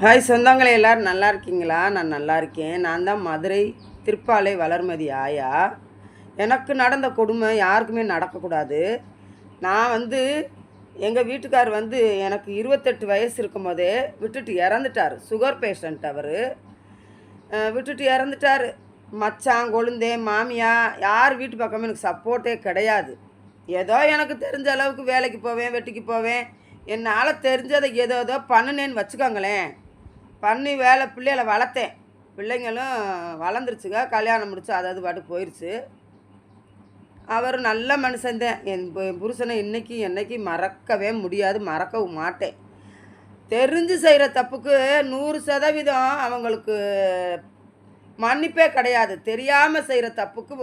Hi சொந்தங்களே எல்லோரும் நல்லா இருக்கீங்களா? நான் நல்லா இருக்கேன். நான் தான் மதுரை திருப்பாலை வளர்மதி ஆயா. எனக்கு நடந்த கொடுமை யாருக்குமே நடக்கக்கூடாது. நான் வந்து எங்கள் வீட்டுக்கார் வந்து எனக்கு இருபத்தெட்டு வயசு இருக்கும் போதே விட்டுட்டு இறந்துட்டார். சுகர் பேஷண்ட் அவர். விட்டுட்டு இறந்துட்டார். மச்சான் கொழுந்தே மாமியா யார் வீட்டு பக்கமும் எனக்கு சப்போர்ட்டே கிடையாது. ஏதோ எனக்கு தெரிஞ்ச அளவுக்கு வேலைக்கு போவேன் வெட்டிக்கு போவேன். என்னால் தெரிஞ்சதை ஏதோ ஏதோ பண்ணுனேன்னு வச்சுக்கோங்களேன். பண்ணி வேலை பிள்ளைகளை வளர்த்தேன். பிள்ளைங்களும் வளர்ந்துருச்சுங்க. கல்யாணம் முடிச்சு அதாவது பாட்டு போயிடுச்சு அவர் நல்ல மனுஷன்தான் என் புருஷனை இன்றைக்கி என்றைக்கு மறக்கவே முடியாது மறக்கவும் மாட்டேன். தெரிஞ்சு செய்கிற தப்புக்கு நூறு சதவீதம் அவங்களுக்கு மன்னிப்பே கிடையாது. தெரியாமல் செய்கிற தப்புக்கு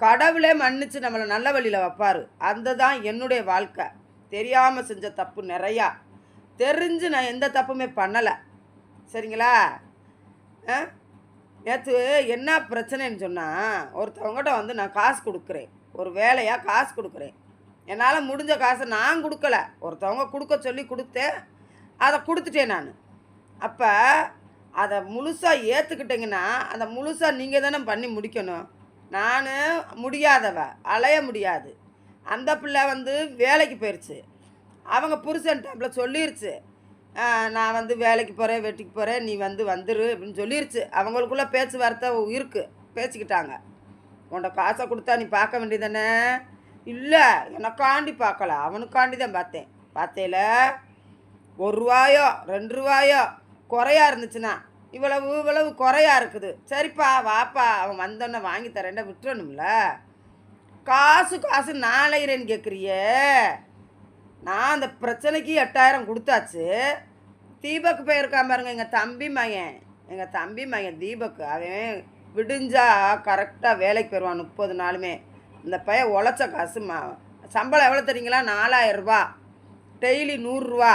கடவுளே மன்னிச்சு நம்மளை நல்ல வழியில் வைப்பார். அந்த தான் என்னுடைய வாழ்க்கை. தெரியாமல் செஞ்ச தப்பு நிறையா. தெரிஞ்சு நான் எந்த தப்புமே பண்ணலை. சரிங்களா? ஆ? நேற்று என்ன பிரச்சனைன்னு சொன்னால் ஒருத்தவங்ககிட்ட வந்து நான் காசு கொடுக்குறேன். ஒரு வேலையாக காசு கொடுக்குறேன். என்னால் முடிஞ்ச காசை நான் கொடுக்கல. ஒருத்தவங்க கொடுக்க சொல்லி கொடுத்தேன். அதை கொடுத்துட்டேன் நான். அப்போ அதை முழுசாக ஏற்றுக்கிட்டிங்கன்னா அந்த முழுசாக நீங்கள் தானே பண்ணி முடிக்கணும். நான் முடியாதவ அலைய முடியாது. அந்த பிள்ளை வந்து வேலைக்கு போயிடுச்சு அவங்க புருஷன் டைப்பில் சொல்லிருச்சு. நான் வந்து வேலைக்கு போகிறேன் வெட்டிக்கு போகிறேன் நீ வந்து வந்துரு அப்படின்னு சொல்லிருச்சு. அவங்களுக்குள்ள பேச்சுவார்த்தை இருக்குது பேசிக்கிட்டாங்க. உன்ட காசை கொடுத்தா நீ பார்க்க வேண்டியதானே இல்லை எனக்காண்டி பார்க்கல. அவனுக்காண்டி தான் பார்த்தேன். பார்த்தேல ஒரு ரூபாயோ ரெண்டு ரூபாயோ குறையா இருந்துச்சுன்னா இவ்வளவு இவ்வளவு குறையா இருக்குது. சரிப்பா வாப்பா அவன் வந்தோன்னே வாங்கி தரேன்டா விட்டுறணும்ல. காசு காசு நாளைகிறேன்னு கேட்குறியே நான் அந்த பிரச்சனைக்கு எட்டாயிரம் கொடுத்தாச்சு. தீபக் போயிருக்கான் பாருங்க எங்கள் தம்பி மகன். எங்கள் தம்பி மகன் தீபக் அவன் விடிஞ்சா கரெக்டாக வேலைக்கு போயிடுவான் முப்பது நாளுமே. இந்த பையன் உழைச்ச காசு மா சம்பளம் எவ்வளோ தெரியுங்களா? நாலாயிரரூபா டெய்லி நூறுரூவா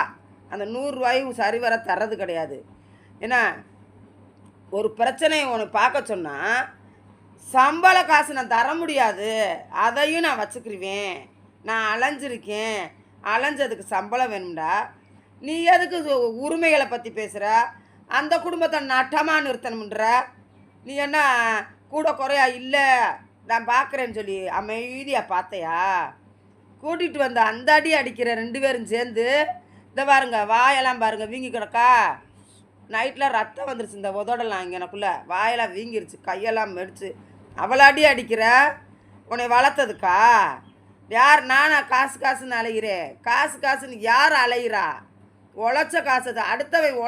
அந்த நூறுரூவாயும் சரிவர தர்றது கிடையாது. ஏன்னா ஒரு பிரச்சனையை உனக்கு பார்க்க சொன்னால் சம்பள காசு நான் தர முடியாது. அதையும் நான் வச்சுக்கிருவேன். நான் அலைஞ்சிருக்கேன். அலைஞ்சதுக்கு சம்பளம் வேணும்டா. நீ எதுக்கு உரிமைகளை பற்றி பேசுகிற அந்த குடும்பத்தை நட்டமாக நிறுத்தணும்ன்ற. நீ என்ன கூட குறையா இல்லை? நான் பார்க்குறேன்னு சொல்லி அமைதியாக பார்த்தையா? கூட்டிகிட்டு வந்த அந்த அடி அடிக்கிற ரெண்டு பேரும் சேர்ந்து இந்த பாருங்க வாயெல்லாம் பாருங்கள் வீங்கி கிடக்கா? நைட்டில் ரத்தம் வந்துருச்சு இந்த உதடலாம் இங்கே எனக்குள்ளே வாயெல்லாம் வீங்கிருச்சு கையெல்லாம் மெடிச்சு. அவளை அடி அடிக்கிற? உன்னை வளர்த்ததுக்கா? யார் நானா காசு காசுன்னு அலைகிறேன் காசு காசுன்னு யார் அலைகிறா உழைச்ச காசு அடுத்தவை அடுத்தவன்